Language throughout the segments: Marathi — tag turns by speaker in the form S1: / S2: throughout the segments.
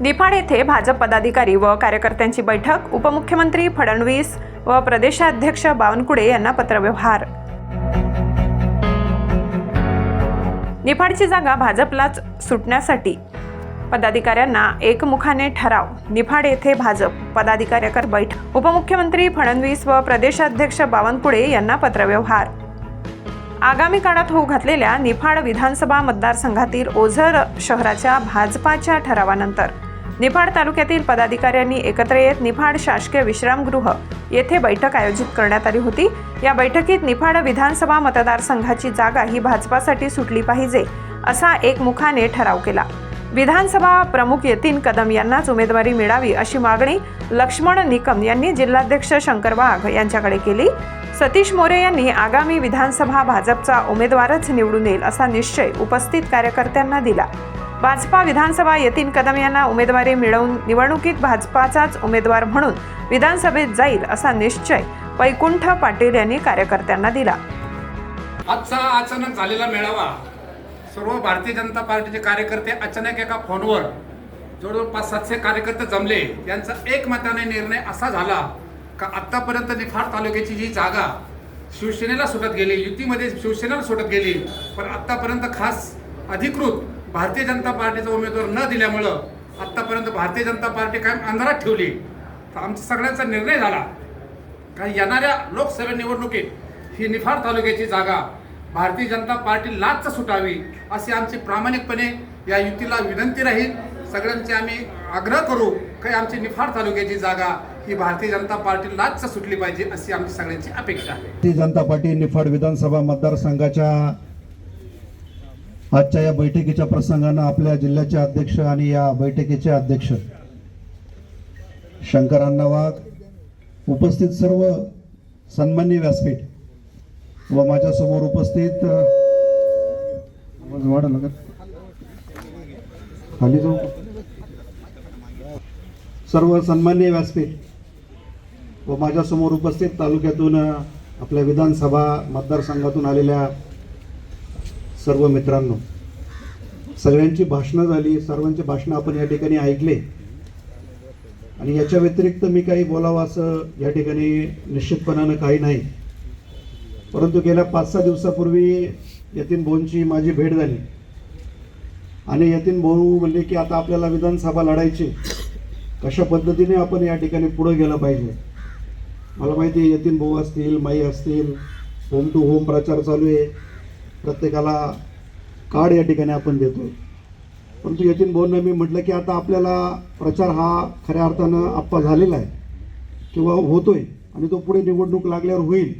S1: निफाड येथे भाजप पदाधिकारी व कार्यकर्त्यांची बैठक उपमुख्यमंत्री फडणवीस व प्रदेशाध्यक्ष बावनकुळे यांना पत्रव्यवहार. निफाडची जागा भाजपलाच सुटण्यासाठी पदाधिकाऱ्यांना एकमुखाने ठराव. निफाड येथे भाजप पदाधिकाऱ्याकर बैठक. उपमुख्यमंत्री फडणवीस व प्रदेशाध्यक्ष बावनकुळे यांना पत्रव्यवहार. आगामी काळात होऊ घातलेल्या निफाड विधानसभा मतदारसंघातील ओझर शहराच्या भाजपाच्या ठरावानंतर निफाड तालुक्यातील पदाधिकाऱ्यांनी एकत्र येत निफाड शासकीय विश्रामगृह येथे बैठक आयोजित करण्यात आली होती. या बैठकीत निफाड विधानसभा मतदारसंघाची जागा ही भाजपासाठी सुटली पाहिजे असा एकमुखाने ठराव केला. विधानसभा प्रमुख यतीन कदम यांनाच उमेदवारी मिळावी अशी मागणी लक्ष्मण निकम यांनी जिल्हाध्यक्ष शंकर वाघ यांच्याकडे केली. सतीश मोरे यांनी आगामी विधानसभा भाजपचा उमेदवारच निवडून येईल असा निश्चय उपस्थित कार्यकर्त्यांना दिला. भाजपा विधानसभा यतीन कदम यांना उमेदवारी मिळवून निवडणुकीत भाजपाचाच उमेदवार म्हणून विधानसभेत जाईल असा निश्चय वैकुंठ पाटील यांनी कार्यकर्त्यांना दिला.
S2: आजचा अचानक झालेला मेळावा सर्व भारतीय जनता पार्टीचे कार्यकर्ते अचानक एका फोनवर जवळजवळ पाच सातशे कार्यकर्ते जमले. यांचा एकमताने निर्णय असा झाला का आत्तापर्यंत निफाड तालुक्याची जी जागा शिवसेनेला सुटत गेली युतीमध्ये शिवसेनेला सुटत गेली पण आत्तापर्यंत खास अधिकृत भारतीय जनता पार्टीचा उमेदवार न दिल्यामुळं आत्तापर्यंत भारतीय जनता पार्टी कायम अंधारात ठेवली. तर आमचा सगळ्यांचा निर्णय झाला. कारण येणाऱ्या लोकसभा निवडणुकीत ही निफाड तालुक्याची जागा भारतीय जनता पार्टी लाच सुटावी असे आमची प्रामाणिकपणे या युतीला विनंती राहील. सगळ्यांचे आम्ही आग्रह करू काही आमची निफाड तालुक्याची जागा ही भारतीय जनता पार्टी लाच सुटली पाहिजे अशी आमची सगळ्यांची अपेक्षा आहे.
S3: भारतीय जनता पार्टी निफाड विधानसभा मतदारसंघाच्या आजच्या या बैठकीच्या प्रसंगानं आपल्या जिल्ह्याचे अध्यक्ष आणि या बैठकीचे अध्यक्ष शंकर अण्णा वाघ उपस्थित सर्व सन्मान्य व्यासपीठ व माझ्यासमोर उपस्थित अ, लागत खाली जाऊ. सर्व सन्मान्य व्यासपीठ व माझ्यासमोर उपस्थित तालुक्यातून आपल्या विधानसभा मतदारसंघातून आलेल्या सर्व मित्रांनो सगळ्यांची भाषणं झाली सर्वांची भाषणं आपण या ठिकाणी ऐकले. आणि याच्या व्यतिरिक्त मी काही बोलावं असं या ठिकाणी निश्चितपणानं काही नाही. परंतु गेल्या पाच सहा दिवसापूर्वी यतीन भाऊंची माझी भेट झाली. आणि यतीन भाऊ म्हणले की आता आपल्याला विधानसभा लढायची कशा पद्धतीने आपण या ठिकाणी पुढं गेलं पाहिजे? मला माहिती आहे यतीन भाऊ असतील माई असतील होम टू होम प्रचार चालू आहे. प्रत्येकाला कार्ड या ठिकाणी आपण देतोय. परंतु यतीन भाऊंना मी म्हटलं की आता आपल्याला प्रचार हा खऱ्या अर्थानं आप्पा झालेला आहे. किंवा होतोय आणि तो पुढे निवडणूक लागल्यावर होईल.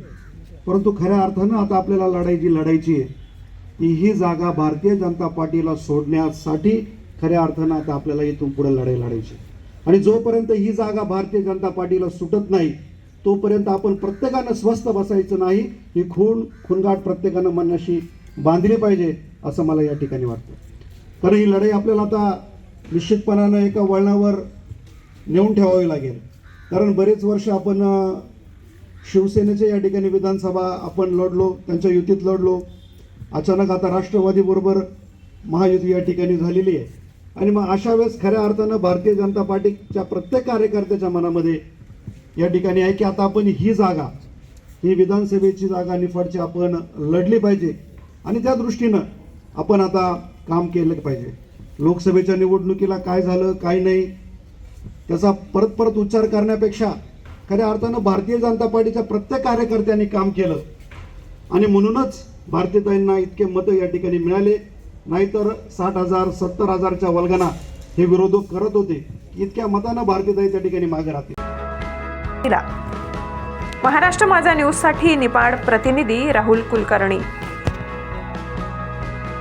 S3: परंतु खऱ्या अर्थानं आता आपल्याला लढाई जी लढायची आहे ती ही जागा भारतीय जनता पार्टीला सोडण्यासाठी खऱ्या अर्थानं आता आपल्याला इथून पुढे लढाई लढायची आणि जोपर्यंत ही जागा भारतीय जनता पार्टीला सुटत नाही तोपर्यंत आपण प्रत्येकानं स्वस्थ बसायचं नाही ही खून खुनगाट प्रत्येकानं मनाशी बांधली पाहिजे असं मला या ठिकाणी वाटतं. कारण ही लढाई आपल्याला आता निश्चितपणानं एका वळणावर नेऊन ठेवावी लागेल. कारण बरेच वर्ष आपण शिवसेनेचे या ठिकाणी विधानसभा आपण लढलो त्यांच्या युतीत लढलो. अचानक आता राष्ट्रवादीबरोबर महायुती या ठिकाणी झालेली आहे. आणि मग अशा वेळेस खऱ्या अर्थानं भारतीय जनता पार्टीच्या प्रत्येक कार्यकर्त्याच्या मनामध्ये या ठिकाणी आहे की आता आपण ही जागा ही विधानसभेची जागा निफाडची आपण लढली पाहिजे. आणि त्या दृष्टीनं आपण आता काम केलं पाहिजे. लोकसभेच्या निवडणुकीला काय झालं काय नाही त्याचा परत परत उच्चार करण्यापेक्षा खऱ्या अर्थानं भारतीय जनता पार्टीच्या प्रत्येक कार्यकर्त्यांनी काम केलं. आणि म्हणूनच भारतीयताईंना इतके मतं या ठिकाणी मिळाले. नाहीतर साठ हजार सत्तर हजारच्या वल्गना हे विरोधक करत होते. इतक्या मतानं भारतीयताई त्या ठिकाणी मागे राहतील.
S1: महाराष्ट्र माझा न्यूजसाठी निपाड प्रतिनिधी राहुल कुलकर्णी.